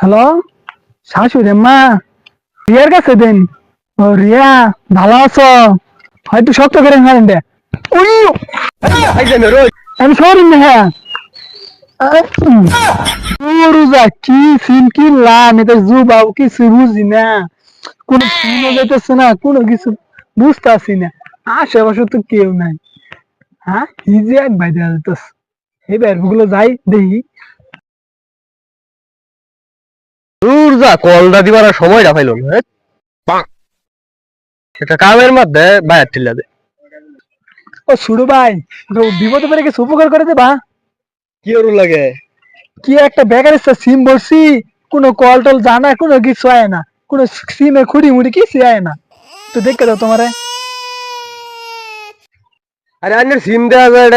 Hello? শাশুড়ি মা, রিয়ার কাছে দেন। ও রিয়া, ভালো আছো? হয়তো শক্ত করে দে। আমি না হ্যাঁ। কি কিছু বুঝি না। কোনো না, কোনো কিছু না। আশেপাশে তো কেউ নাই। হ্যাঁ? ভাই যাই দেখি। যা কলটা দিবার পাইল না। একটা কামের মধ্যে বাইর ঠিলা দে। ও শুরু ভাই বিপদে পড়ে গেছে উপকার করে দেবা কি ওর লাগে? কি একটা বেকার সিম বলছি কোনো কল টল জানা কোনো কিছু আয় না কোনো সিমে খুঁড়ি মুড়ি কিছু আয় না। তো দেখে দাও তোমারে। আরে আন্নের সিম দেওয়া যায়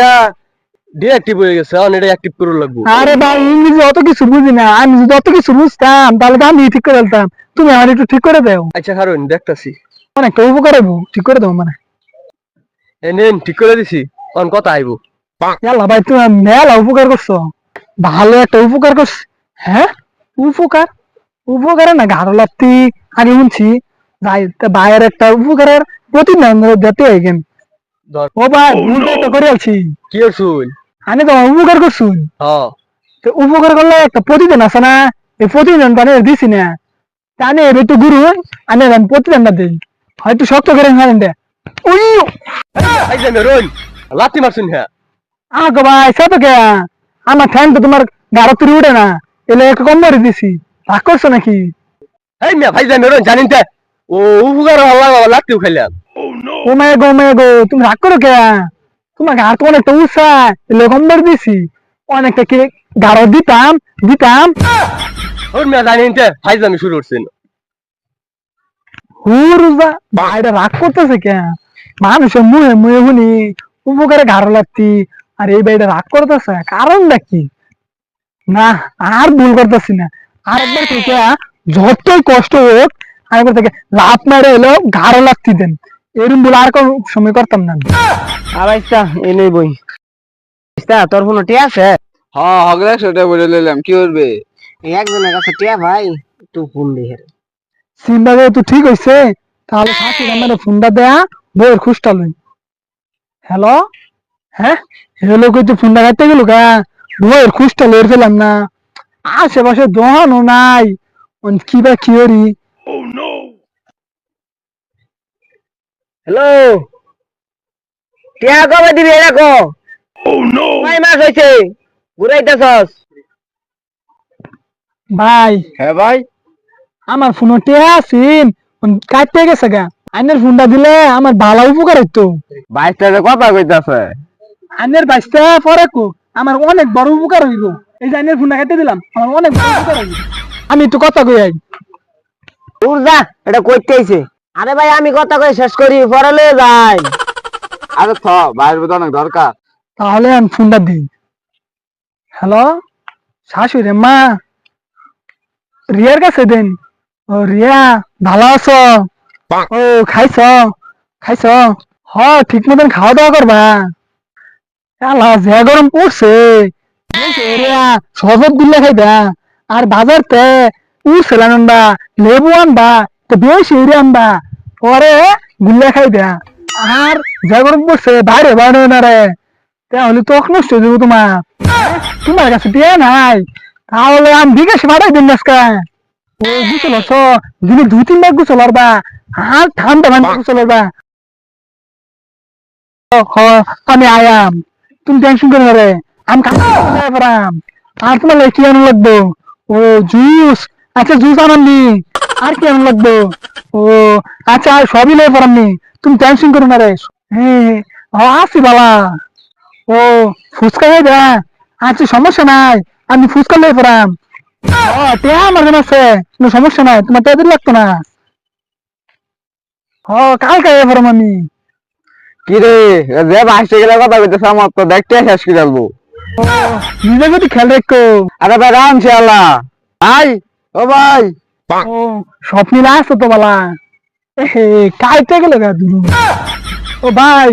ডিঅ্যাক্টিভ হয়ে গেছে এখন এটা অ্যাক্টিভ করে লাগবো। আরে ভাই ইংরেজি অত কিছু বুঝি না আমি যদি অত কিছু বুঝতাম তাহলে তো আমি ঠিক করে ফেলতাম। তুমি আমার একটু ঠিক করে দাও। আচ্ছা কারণ দেখতাছি। অনেকটা উপকার হইব ঠিক করে দাও মানে। এ নেন ঠিক করে দিছি অন কথা আইবো। ইয়াল্লা ভাই তুমি মেলা উপকার করছ। ভালো একটা উপকার করছ হ্যাঁ? উপকার? উপকারে না ঘাড়ো লাগতি শুনছি। ভাইয়ের একটা উপকারের প্রতিদিন দিতে হইগেন ধর। ও ভাই ভুলটা করে আলছি কি শুন আমি তো উপকার করছুন তো উপকার করলে একটা প্রতিদিন আছে না? এই প্রতিদিন আমি দিছি না। আমি এবার তো গুরু আমি আমি প্রতিদিনটা দিই। হয়তো শক্ত করে ফেলেন দে মারছুন হ্যাঁ। আগো ভাই সে তো কে? আমার ফ্যান তো তোমার গাড়ো তুলে উঠে না। এলে একটু কম করে দিছি। রাগ করছ নাকি? এই মিয়া ভাই জানি জানিন তে? ও উপকার হল্লা লাতিও খাইলাম ও মে গো মে গো তুমি রাগ করো কে? তোমার তো অনেকটা দিছি। অনেকটা কি গাড়ো দিতাম দিতাম। ওর মিয়া শুরু হুরুজা ভাইটা রাগ করতেছে কে? মানুষের মুহে মুহে শুনি উপকারে গাড়ো লাগতি। আর এই ভাইটা রাগ করতেছে কারণটা কি? না আর ভুল করতেছি না। আরেকবার থেকে যতই কষ্ট হোক আরেকবার থেকে লাভ মেরে এলো গাড়ো লাগতি দেন। এরম ভুল আর কোন সময় করতাম না আমি। আবাইস্তা এনে বই। ইস্তা তোর ফোন টিয়া আছে? হ্যাঁ হগলে সেটা বলে নিলাম। কি করবে? একজনের কাছে টিয়া ভাই একটু ফোন দেখে সিমটা যেহেতু ঠিক হয়েছে তাহলে শাশুড়ি আমার ফোনটা দেয়া বইয়ের খুশটা লই। হ্যালো? হ্যাঁ? হ্যালো কই তুই ফোনটা কাটতে গেল গা বইয়ের খুশটা লই ফেলাম না। আশেপাশে দোকানও নাই। অন কি বা কি করি? হ্যালো টিয়া কবে দিবি এটা কো? কয় মাস হইছে? ঘুরাইতেছস? ভাই। হ্যাঁ ভাই। আমার ফোনও টেয়া সিম। কাটতে গেছে গা। আইনের ফোনটা দিলে আমার ভালো উপকার হইতো। বাইশটাতে কথা কইতাছে? আইনের বাইশটা পরে কো। আমার অনেক বড় উপকার হইব। এই যে আইনের ফোনটা কাটতে দিলাম আমার অনেক বড় উপকার হইব। আমি একটু কথা কই আই। দূর যা এটা কইতে আইছে। আরে ভাই আমি কথা কই শেষ করি পরে লয়ে যাই। আরে থ বাইরের তো অনেক দরকার। তাহলে আমি ফোনটা দিই। হ্যালো? শাশুড়ি মা? রিয়ার কাছে দেন। ও রিয়া ভালো আছো? ও খাইছ? খাইছ? হ ঠিক মতন খাওয়া দাওয়া করবা? আল্লাহ যে গরম পড়ছে। রিয়া সহজত দিলে খাইবা আর বাজারতে উঠছিল আনবা লেবু আনবা। তো বেশি এরিয়া আনবা পরে গুল্লা খাইবা। আর যে গরম পড়ছে, বাইরে বাইরে না রে। তাহলে তো নষ্ট হয়ে যাব তোমার। তোমার কাছে দিয়ে নাই। তাহলে আমি বিকাশ বাড়াই দিন আজকে। ও গুছল দিনে দুই তিন বার গুছল আরবা আর ঠান্ডা ঠান্ডা গুছল আরবা আমি আয়াম। তুমি টেনশন করো রে। আমি আর তোমার কি আনো লাগবো? ও জুস। আচ্ছা জুস আনাননি। আর কেমন লাগবো? ও আচ্ছা আর সবই লাই পারামনি তুমি টেনশন করো না রে। হ্যাঁ ও আসি বালা। ও ফুচকা খাই দা। আচ্ছা সমস্যা নাই। আমি ফুচকা লই পড়াম। ও টিয়া আমার কাছে আছে। কোনো সমস্যা নাই। তোমার টিয়া লাগতো না। ও কালকে আই পড়াম আমি। কি রে যে বাইশটা গেলে কথা কইতেছে আমার তো দেখতে শেষ করে যাব নিজে যদি খেয়াল রেখো। আরে ভাই রাম শিয়াল্লাহ ভাই ও ভাই। ও স্বপ্নিলা আছে তো বালা। কাইতে গেল গা দুরু ও ভাই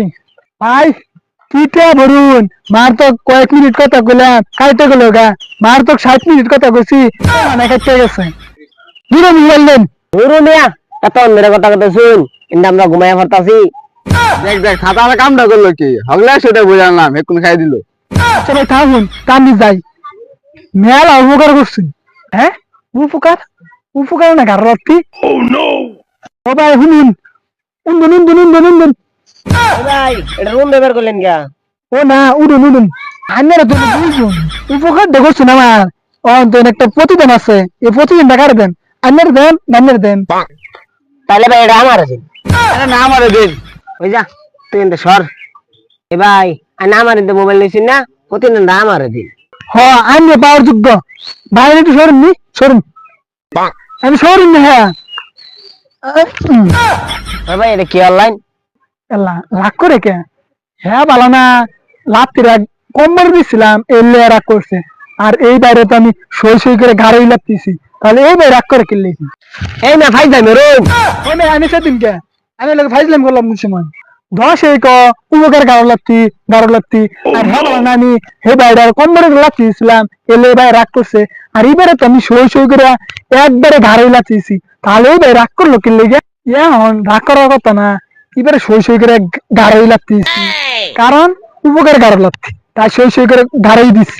ভাই কিটা বরুন মার তো কয়েক মিনিট কথা কইলাম কাইতে গেল গা। মার তো ষাট মিনিট কথা কইছি মানে কাইতে গেছে। দূরে মোবাইল দেন। ধরু মিয়া এত অন্যের কথা কথা শুন। কিন্তু আমরা ঘুমাইয়া পড়তাছি দেখ দেখ খাতার কামটা করল কি? হগলে সেটা বুঝালাম এখন খাই দিল। সবাই থাকুন কামি যাই। মেলা উপকার করছি। হ্যাঁ উপকার? উপকার না গার রাত্রি সবাই শুনুন উন্দুন উন্দুন উন্দুন উন্দুন ভাই এটা রুম ব্যবহার করলেন গা। ও না উডুন উডুন। আন্নারা তো বুঝুন উপকার দেখছেন আমার ও তো একটা প্রতিদিন আছে এই প্রতিদিনটা কার দেন। আন্নার দেন নান্নার দেন। তাহলে ভাই এটা আমার আছে আরে না আমারে দিন। ওই যা তুই কিন্তু সর। এ ভাই আমি আমার কিন্তু মোবাইল নিয়েছি না? প্রতিদিন আমার দিন। হ আন্নে পাওয়ার যোগ্য। বাইরে একটু সরুন নি সরুন। আমি সরুন না হ্যাঁ। ভাই এটা কি অনলাইন রাগ করে কে? হ্যাঁ ভালো না। লাত্তি রাগ কম্বর দিছিলাম এলে রাগ করছে। আর এই বাইরে তো আমি সই সই করে ঘাড়ই লাগতেছি তাহলে এই বাইরে রাগ করে কিনলে এই না ফাইজ যাই না আমি সেদিন কে আমি লোক ফাইজলাম করলাম কোন এই ক উপকার গাড়ো লাগতি গাড়ো লাগতি আর হ্যাঁ আমি হে বাইরে কম্বরে লাগতেছিলাম এলে ভাই রাগ করছে। আর এবারে তো আমি সই সই করে একবারে ঘাড়ই লাগতেছি তাহলে ভাই রাগ করল কিনলে গে? ইয়া হন রাগ করার কথা না। এবারে সই সই করে গাড়ই লাগতেছি কারণ উপকার গাড়ো লাগতি তাই সই সই করে গাড়ই দিছি।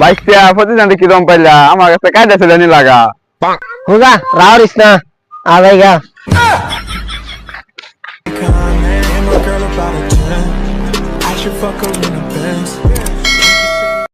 বাইশটা প্রতিদিন কি দম পাইলা? আমার কাছে কাজে ছিল নি লাগা। হোগা রাওরিস না। আ you fuck around.